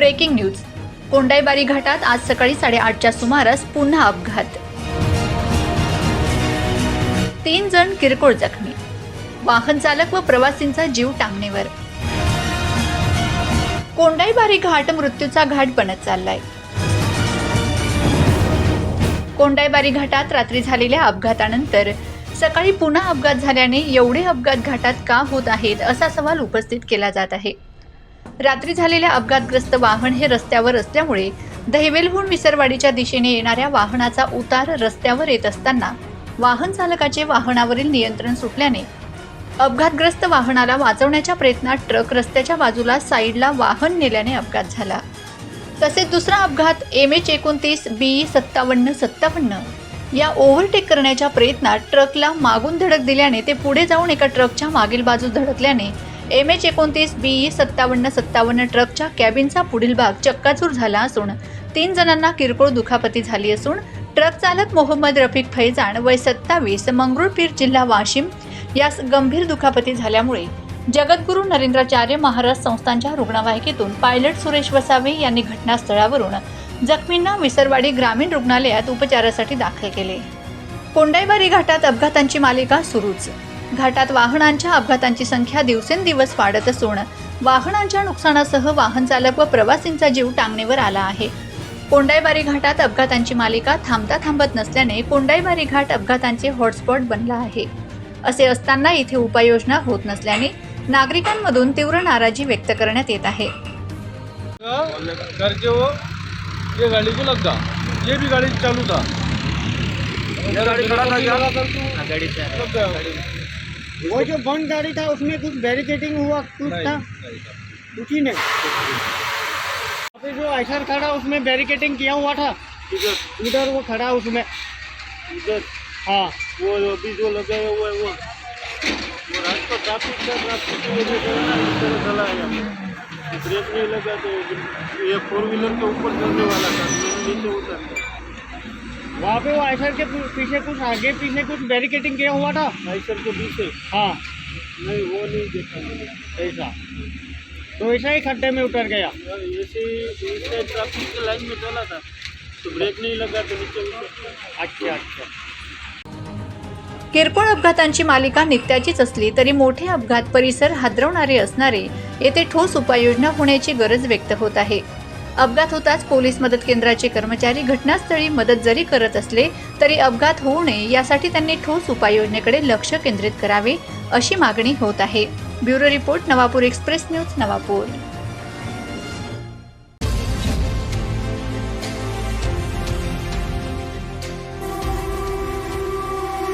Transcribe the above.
Breaking news. Kondaibari घाटात आज सकाळी साडेआठच्या सुमारास पुन्हा अपघात. तीन जण किरकोळ जखमी. वाहन चालक व प्रवासींचा जीव टांगणीवर. कोंडाईबारी घाट मृत्यूचा घाट बनत चाललाय. कोंडाईबारी घाटात रात्री झालेल्या अपघातानंतर सकाळी पुन्हा अपघात झाल्याने एवढे अपघात घाटात का होत आहेत असा सवाल उपस्थित केला जात आहे. रात्री झालेल्या अपघातग्रस्त वाहन हे रस्त्यावर असल्यामुळे दहिवेलहून विसरवाडीच्या दिशेने येणाऱ्या वाहनाचा उतार रस्त्यावर येत असताना वाहन चालकाचे वाहनावरील नियंत्रण सुटल्याने अपघातग्रस्त वाहनाला वाचवण्याच्या प्रयत्नात ट्रक रस्त्याच्या बाजूला साईडला वाहन नेल्याने अपघात झाला. तसेच दुसरा अपघात एम एच एकोणतीस बी सत्तावन्न सत्तावन्न या ओव्हरटेक करण्याच्या प्रयत्नात ट्रकला मागून धडक दिल्याने ते पुढे जाऊन एका ट्रकच्या मागील बाजूस धडकल्याने एम एच एकोणतीस बी सत्तावन्न सत्तावन्न ट्रकच्या कॅबिनचा पुढील भाग चक्काचूर झाला असून तीन जणांना किरकोळ दुखापती झाली असून ट्रक चालक मोहम्मद रफिक फैजान वय सत्तावीस मंगरुळपीर जिल्हा वाशिम यास गंभीर दुखापती झाल्यामुळे जगद्गुरू नरेंद्राचार्य महाराज संस्थांच्या रुग्णवाहिकेतून पायलट सुरेश वसावे यांनी घटनास्थळावरून जखमींना विसरवाडी ग्रामीण रुग्णालयात उपचारासाठी दाखल केले. कोंडाईबारी घाटात अपघातांची मालिका सुरूच घाटात वाहनांच्या अपघातांची संख्या दिवसेंदिवस वाढत असून वाहनांच्या नुकसानासह वाहन चालक व प्रवासींचा जीव टांगणीवर आला आहे. कोंडाईबारी घाटात अपघातांची मालिका थांबता थांबत नसल्याने कोंडाईबारी घाट अपघातांचे हॉटस्पॉट बनला आहे. असे असताना इथे उपाययोजना होत नसल्याने नागरिकांमधून तीव्र नाराजी व्यक्त करण्यात येत आहे. ये गाड़ी को लग गया ये भी गाड़ी चालू था ये गाड़ी खड़ा था क्या गाड़ी से लग गया वो जो बंद गाड़ी था उसमें कुछ बैरिकेटिंग हुआ कुछ था? कुछ ही नहीं। जो आयसर खड़ा उसमें बैरिकेटिंग किया हुआ था। इधर इधर वो खड़ा उसमें। इधर हाँ वो अभी जो लगाया हुआ है वो। वो रास्ता ट्रैफ़िक का ट्रैफ़िक की वजह से चला गया। ब्रेक नहीं लगा तो ये फोर व्हीलर के ऊपर चलने वाला था नीचे उतर गया। वहाँ पे वो आयसर के पीछे कुछ आगे पीछे कुछ बैरिकेटिंग किया हुआ था। आइसर के पीछे? हाँ। नहीं वो नहीं देखा मैंने। ऐसा। तो ऐसा ही खड्डे में उतर गया। ऐसे ऐसे ट्रैफिक की लाइन में चला था। तो ब्रेक नहीं लगा तो नीचे उतर अच्छा अच्छा। किरकोळ अपघातांची मालिका नित्याचीच असली तरी मोठे अपघात परिसर हादरवणारे असणारे येथे ठोस उपाययोजना होण्याची गरज व्यक्त होत आहे. अपघात होताच पोलीस मदत केंद्राचे कर्मचारी घटनास्थळी मदत जरी करत असले तरी अपघात होऊ नये यासाठी त्यांनी ठोस उपाययोजनेकडे लक्ष केंद्रित करावे अशी मागणी होत आहे. Bureau report Navapur express news Navapur.